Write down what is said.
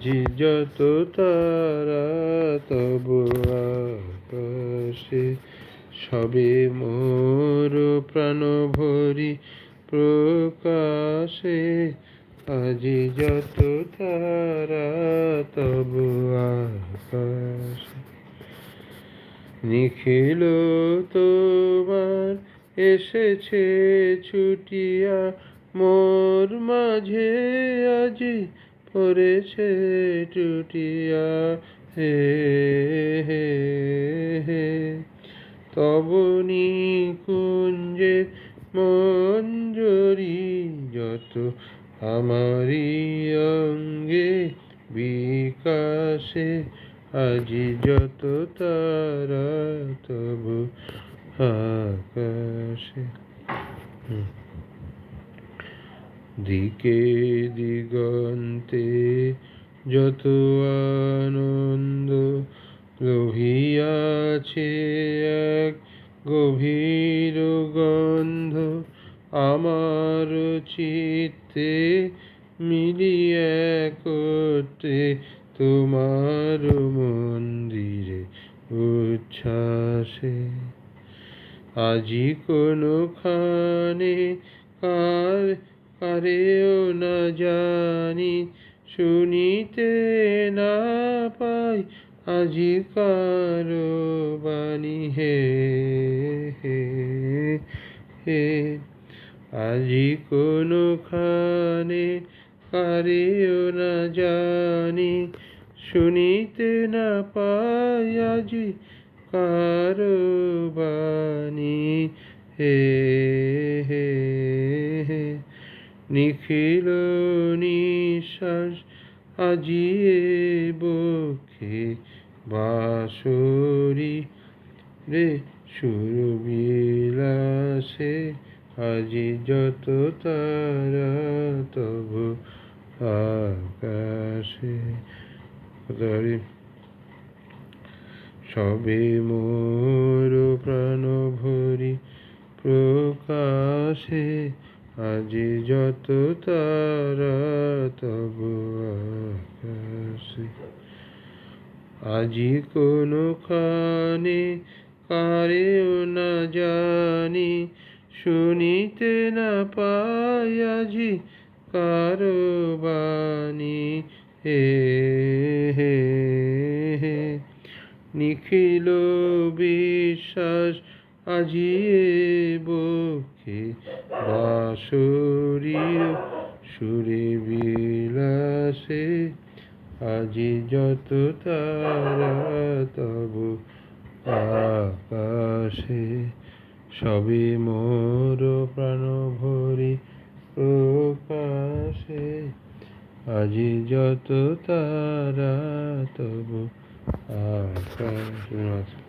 আজি যত তারা তব আকাশে, সবে মোর প্রাণ ভরি প্রকাশে। আজি যত তারা তব আকাশে, নিখিল তোমার এসেছে ছুটিয়া। মোর মাঝে আজি পড়েছে টুটিয়া হে হে হে, তব কুঞ্জে মঞ্জরি যত আমারি অঙ্গে বিকাশে আজি যত তারা তব আকাশে হুম। দিকে দিগন্তে যত আনন্দ লোহিয়াছে এক গভীর গন্ধ আমার চিত্তে মিলিয়ে করতে তোমার মন্দিরে উচ্ছ্বাসে। আজি কোনোখানে কার কারেও না জানি, শুনিতে না পাই আজি কারও বাণী হে হে হে, আজি কোনোখানে কারেও না জানি, শুনিতে না পাই আজি কারও বাণী হে নিখিল নিশ্বাস আজিয়ে বক্ষে বাসরি রে সুরবিলাসে আজি যত তারা তব আকাশে। সবে মোর প্রাণ ভরি প্রকাশে আজি যত তারা তব আজি কোনোখানে কারেও না জানি, শুনিতে না পাই আজি কারও বাণী। হে হে হে, নিখিল বিশ্বাস আজি এ বক্ষে বাসরীয় সুরে বিলাসে, আজি যত তারা তব আকাশে, সবে মোর প্রাণ ভরি প্রকাশে, আজি যত তারা তব আকাশ।